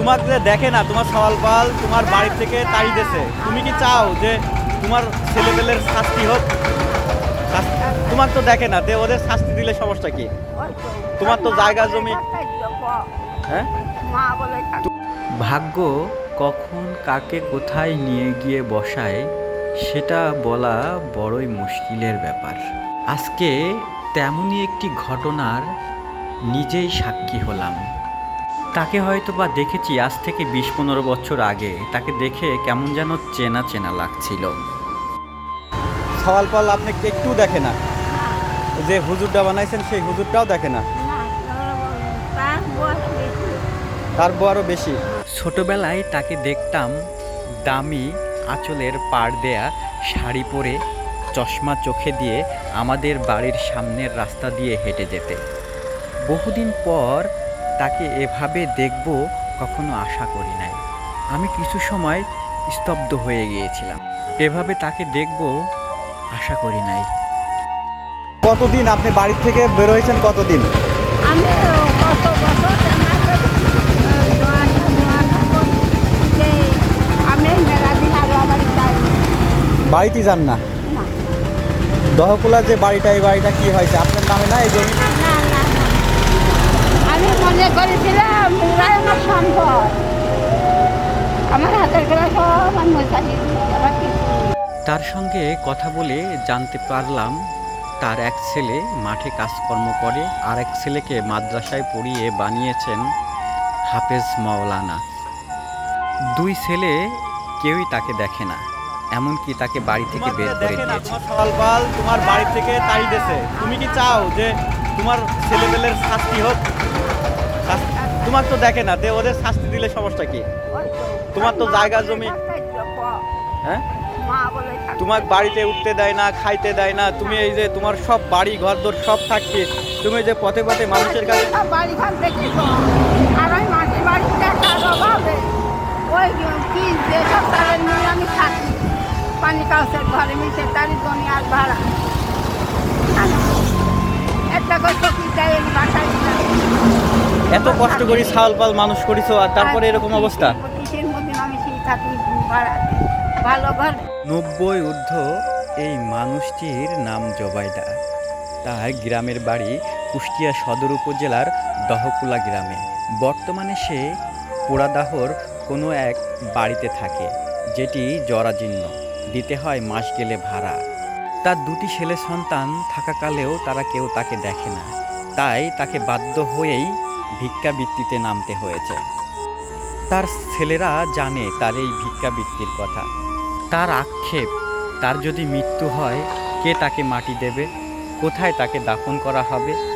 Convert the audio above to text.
তোমার যে দেখে না, তোমার সওয়াল পাল তোমার বাড়ি থেকে তাড়ি দিয়েছে। তুমি কি চাও যে তোমার ছেলেপেলের শাস্তি হোক? তোমার তো দেখে না তে ওদের শাস্তি দিলে সমস্যা কি? তোমার তো জায়গা জমি হ্যাঁ? ভাগ্য কখন কাকে কোথায় নিয়ে গিয়ে বসায়, সেটা বলা বড়ই মুশকিলের ব্যাপার। আজকে তেমনই একটি ঘটনার নিজেই সাক্ষী হলাম। তাকে হয়তো বা দেখেছি আজ থেকে বিশ পনেরো বছর আগে। তাকে দেখে কেমন যেন চেনা চেনা লাগছিল। সওয়াল পাল আপনি একটু দেখে না। যে হুজুরটা বানাইছেন সেই হুজুরটাও দেখে না। তার আরও বেশি। ছোটবেলায় তাকে দেখতাম দামি আঁচলের পাড় দেয়া শাড়ি পরে চশমা চোখে দিয়ে আমাদের বাড়ির সামনের রাস্তা দিয়ে হেঁটে যেতে। বহুদিন পর তাকে এভাবে দেখব কখনো আশা করি নাই। আমি কিছু সময় স্তব্ধ হয়ে গিয়েছিলাম। এভাবে তাকে দেখব আশা করি নাই। কতদিন আপনি বাড়ি থেকে বের হয়েছেন কতদিন? আমি কত বছর বাড়িতে যান না? দহকুলা যে বাড়িটা এই বাড়িটা কি হয়েছে? আপনার নামে না এই জমি? আমি মনে করেছিলাম ওরাই আমার সম্ভব। আমার হাতের খেলা সব আমি তার সঙ্গে কথা বলে জানতে পারলাম তার এক ছেলে মাঠে কাজকর্ম করে আর এক ছেলেকে মাদ্রাসায় পড়িয়ে বানিয়েছেন হাফেজ মাওলানা। দুই ছেলে কেউই তাকে দেখে না এমনকি তাকে বাড়ি থেকে বের করে দিয়েছে। তোমার বাড়ি থেকে তাড়ি দিয়েছে। তুমি কি চাও যে তোমার ছেলেপেলের শাস্তি হোক। তোমার তো দেখে না ওদের শাস্তি দিলে সমস্যা কি? তোমার তো জায়গা জমি- হ্যাঁ? তোমার বাড়িতে উঠতে দেয় না, খাইতে দেয় না, তুমি এই যে তোমার সব বাড়ি ঘর দর সব থাকছে, তুমি যে পথে পথে মানুষের কাছে পানি কাউসের ঘরে মিশে, তারই ভাড়া। এত কষ্ট করি ছাওয়াল পাল মানুষ করিছো আর তারপরে এরকম অবস্থা? নব্বই ঊর্ধ্ব এই মানুষটির নাম জবাইদা। তার গ্রামের বাড়ি কুষ্টিয়া সদর উপজেলার দহকুলা গ্রামে। বর্তমানে সে পোড়াদাহর কোনো এক বাড়িতে থাকে, যেটি জরাজীর্ণ। দিতে হয় মাস গেলে ভাড়া। তার দুটি ছেলে সন্তান থাকাকালেও তারা কেউ তাকে দেখে না। তাই তাকে বাধ্য হয়েই ভিক্ষাবৃত্তিতে নামতে হয়েছে। তার ছেলেরা জানে তার এই ভিক্ষাবৃত্তির কথা। তার আক্ষেপ, তার যদি মৃত্যু হয়, কে তাকে মাটি দেবে? কোথায় তাকে দাফন করা হবে?